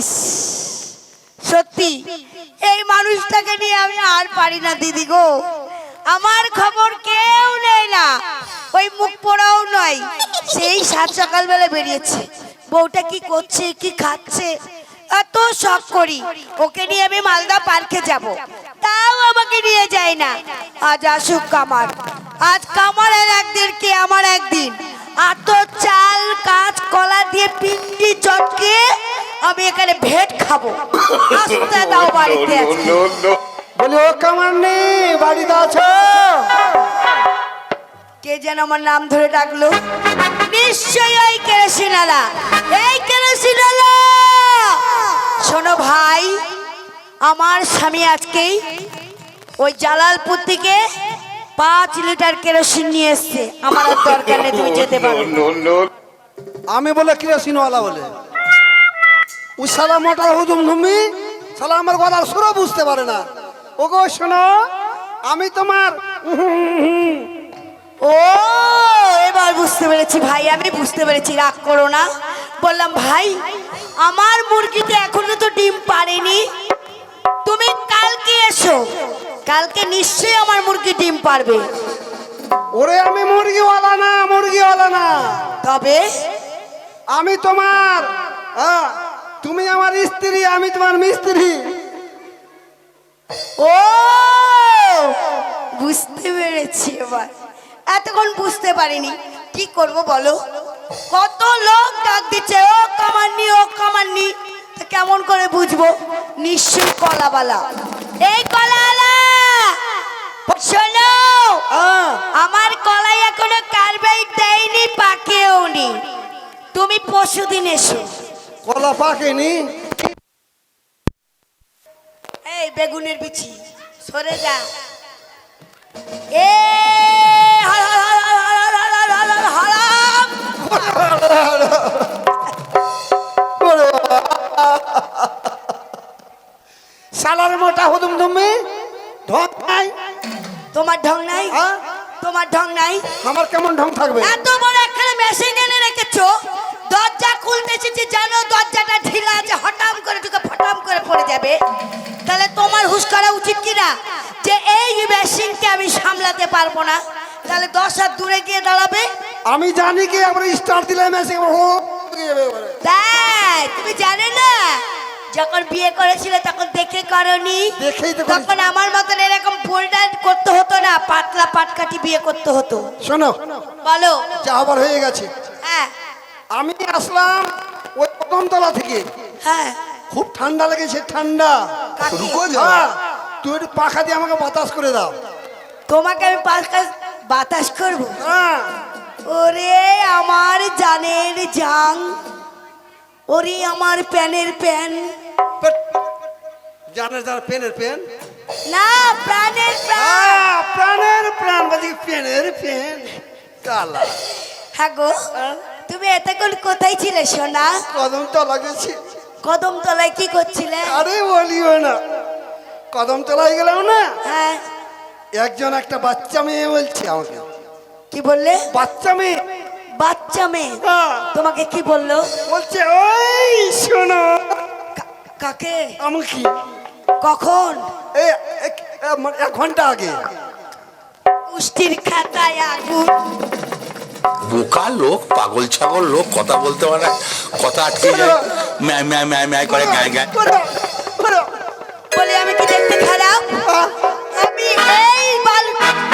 ইস, সত্যি, এই মানুষটাকে নিয়ে আমি আর পারি না, দিদি গো। আমার খবর কেউ নেই না, ওই মুখ পোড়াও নয়, সেই সাত সকালবেলা বেরিয়েছে। বউটা কি করছে, কি খাচ্ছে, এত শখ করি, ওকে নিয়ে আমি মালদা পার্কে যাব। তাও আমাকে নিয়ে যায় না। আজ আসুক কামার, আজ কামারের একদিন, কে আমার একদিন। আর চাল কাজ কলা দিয়ে পিন্ডি চটকে আমি এখানে ভেট খাব। আসতে দাও বাড়িতে। বলি ও কামান্নি বাড়িতে আছো? কে যেন আমার নাম ধরে ডাকলো? নিশ্চয়ই ওই কেরোসিনালা এই কেরোসিনালা শোনো ভাই আমার স্বামী আজকেই ওই জালালপুর থেকে পাঁচ লিটার কেরোসিন নিয়ে এসছে। আমার আর দরকার নেই তুমি যেতে পারো। আমি বলে কিরোসিনওয়ালা বলে। ও সালা মোটা হুজুম ধুমি সালা আমার গলার সুরও বুঝতে পারে না। ও গো শোনো আমি তোমার ও এবার বুঝতে পেরেছি ভাই আমি বুঝতে পেরেছি রাগ করো না। বললাম ভাই আমার মুরগিতে এখনও তো ডিম পারেনি তুমি কালকে এসো। কালকে নিশ্চয়ই আমার মুরগি ডিম পারবে। ওরে আমি মুরগিওয়ালা না মুরগিওয়ালা না। তবে? আমি তোমার তুমি আমার স্ত্রী আমি তোমার মিস্ত্রি। ও বুঝতে পেরেছি এবার। এতক্ষণ বুঝতে পারিনি। কি করব বলো? কত লোক ডাক দিচ্ছে ও কামাননি ও কামাননি। তা কেমন করে বুঝব? নিশ্চয়ই কলাবালা। এই শোনো আমার কলাই এখনও কারবাই দেয়নি পাকেও নি তুমি পরশুদিন এসো কলা পাকেনি এই বেগুনের বিচি সরে যা এ সালার মোটা হুদুম ধুমে ঢোক খায় তোমার ঢং নাই হ্যাঁ? তোমার ঢং নাই আমার কেমন ঢং থাকবে এত বড় একখানে মেশিন এনে রেখেছো দরজা খুলতেছি যে জানো দরজাটা ঢিলা আছে হঠাম করে ঢুকে ফটাম করে পড়ে যাবে তাহলে তোমার হুশ করা উচিত কি না যে এই মেশিনকে আমি সামলাতে পারব না তাহলে দশ হাত দূরে গিয়ে দাঁড়াবে আমি জানি কি আবার স্টার দিলে মেসে তাই তুমি জানে না যখন বিয়ে করেছিলে তখন দেখে করনি। দেখেই তো তখন আমার মতন এরকম বোল্ডার করতে হতো না পাতলা পাটকাটি বিয়ে করতে হতো। শোনো বলো। যা আবার হয়ে গেছে। হ্যাঁ। আমি আসলাম ওই কদমতলা থেকে। হ্যাঁ। খুব ঠান্ডা লেগেছে ঠান্ডা? হ্যাঁ, তুই একটু পাখা দিয়ে আমাকে বাতাস করে দাও। তোমাকে আমি কাজ বাতাস করব? হ্যাঁ। ওরে আমার জানের জাং ওরে আমার প্যানের প্যান। জানের যার পেনের পেন না প্রাণের প্রাণ। প্রাণের প্রাণ বলছি পেনের পেন চালা। হ্যাঁ গো তুমি এতক্ষণ কোথায় ছিলে সোনা? কদমতলা গেছি। কদম তলায় কি করছিলে? আরে বলিও না। কদমতলায় গেলাম না? হ্যাঁ। একজন একটা বাচ্চা মেয়ে বলছে আমাকে। কি বললে? বাচ্চা মেয়ে। বাচ্চা মেয়ে? তোমাকে কি বলল? বলছে ওই শোনো কাকে? আমাকে। কখন? এই এক- এ- মানে এক ঘণ্টা আগে। খাতায় আগুন। বোকা লোক পাগল ছাগল লোক কথা বলতে পারে কথা আটকে যায়। ম্যায় ম্যায় ম্যায় ম্যায় করে গায়ে গায়ে। বলে আমি কি দেখতে খারাপ আমি এই বাল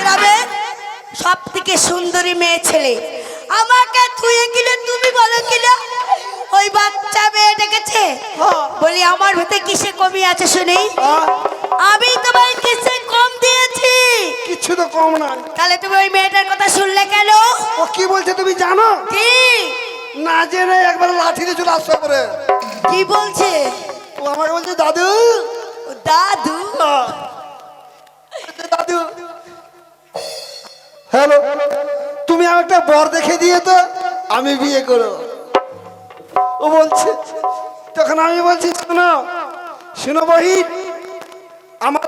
গ্রামের সব থেকে সুন্দরী মেয়ে ছেলে। আমাকে ধুয়ে গেলে তুমি বলো কিনা ওই বাচ্চা মেয়ে ডেকেছে। বলি আমার ভেতরে কিসে কমি আছে শুনি? আমি তোমার কিসে কম দিয়েছি? কিচ্ছু তো কম না তাহলে তুমি ওই মেয়েটার কথা শুনলে কেন? ও কি বলছে তুমি জানো? কি? না জেনে একবার লাঠি দিয়ে চলে আসতে পারে কি বলছে? ও আমাকে বলছে দাদু। দাদু? দাদু। হ্যালো তুমি আমার একটা বর দেখে দিয়ে তো আমি বিয়ে করো ও বলছে, তখন আমি বলছি শোনো শোনো বহিন আমার।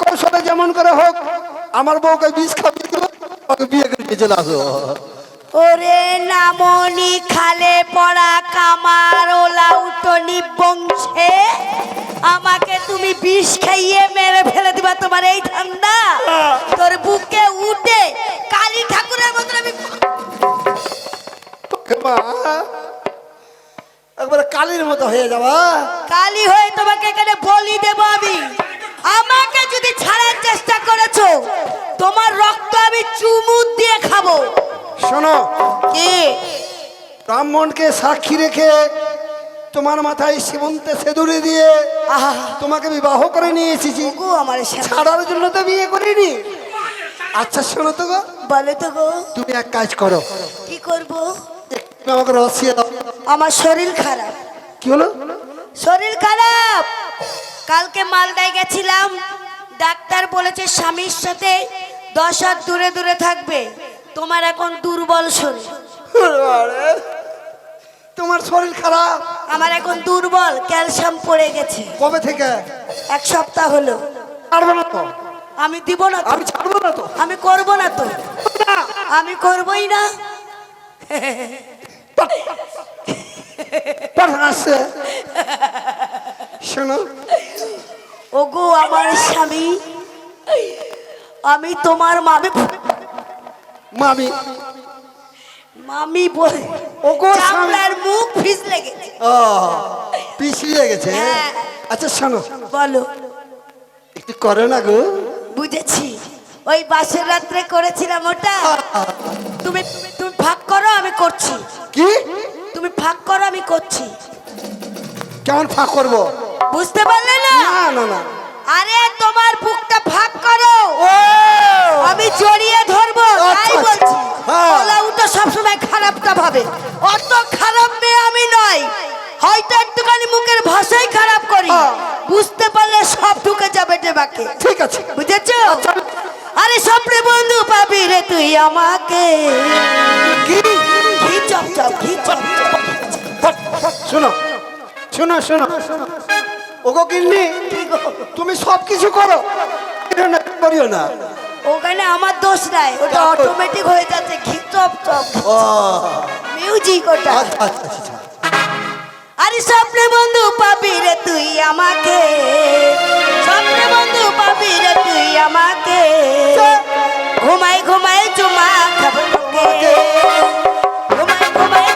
কৌশলে যেমন করে হোক, আমার বউকে বিষ দেবো বিয়ে করে চলে আসো ওরে নামনি খালে পড়া কামার ওলা উঠনি বংশে, আমাকে তুমি বিষ খাইয়ে মেরে ফেলে দিবা তোমার এই ঠান্ডা হয়ে যাবা কালি হয়ে তোমাকে এখানে বলি দেব আমি। আমাকে যদি ছাড়ার চেষ্টা করেছ তোমার রক্ত আমি চুমুক দিয়ে খাব। শোনো কি? ব্রাহ্মণকে সাক্ষী রেখে তোমার মাথায় সীমন্তে সেদুরে দিয়ে আহা। তোমাকে বিবাহ করে নিয়ে এসেছি। গো আমার ছাড়ার জন্য তো বিয়ে করিনি। আচ্ছা শোনো তো গো। বলে তো গো। তুমি এক কাজ করো। কি করব? আমাকে রসিয়ে দাও। আমার শরীর খারাপ। কি হলো? শরীর খারাপ। কালকে মালদায় গেছিলাম। ডাক্তার বলেছে স্বামীর সাথে দশ হাত দূরে দূরে থাকবে। তোমার এখন দুর্বল শরীর। তোমার শরীর খারাপ। আমার এখন দুর্বল ক্যালসিয়াম পড়ে গেছে। কবে থেকে? এক সপ্তাহ হলো। ছাড়বে না তো। আমি দিব না আমি ছাড়বো না তো। আমি করব না তো। আমি করবই না। আসছে শোনো। ওগো আমার স্বামী আমি তোমার মামি। মামি। মামি বলে ওগো স্বামী। মুখ ফিসলে গেছে। ও পিছিয়ে গেছে। হ্যাঁ। আচ্ছা শোনো। বলো। একটু করো না গো। বুঝেছি। ওই বাসের রাত্রে করেছিলাম ওটা। তুমি তুমি ভাগ করো আমি করছি। কি? ভাগ করো আমি করছি। কেমন ফাঁক করব? বুঝতে পারলে না? না না না। আরে তোমার বুকটা ফাঁক করো। ও! আমি জড়িয়ে ধরবো আচ্ছা, তাই আচ্ছা। বলছি। হ্যাঁ। ওলাউ তো সবসময় খারাপটা ভাবে। অত খারাপ মেয়ে আমি নই হয়তো একটুখানি মুখের ভাষাই খারাপ করি। হ্যাঁ। বুঝতে পারলে সব ঢুকে যাবে টেবাকে ঠিক আছে। বুঝেছ? আচ্ছা। আরে স্বপ্নে বন্ধু পাবি রে তুই আমাকে। কি? চপ চপ ঘি চপ চপ। শোনো শোনো শোনো। ওগো কিন্নি তুমি সব কিছু করো করিও না, ওখানে আমার দোষ নাই ওটা অটোমেটিক হয়ে যাচ্ছে ঘি চপ ও। মিউজিক ওটা। আচ্ছা আচ্ছা আচ্ছা আরে স্বপ্নে বন্ধু পাবি রে তুই আমাকে। স্বপ্নে বন্ধু পাবি রে তুই আমাকে। ঘুমাই ঘুমাই চুমা খাব ঘুমাই ঘুমাই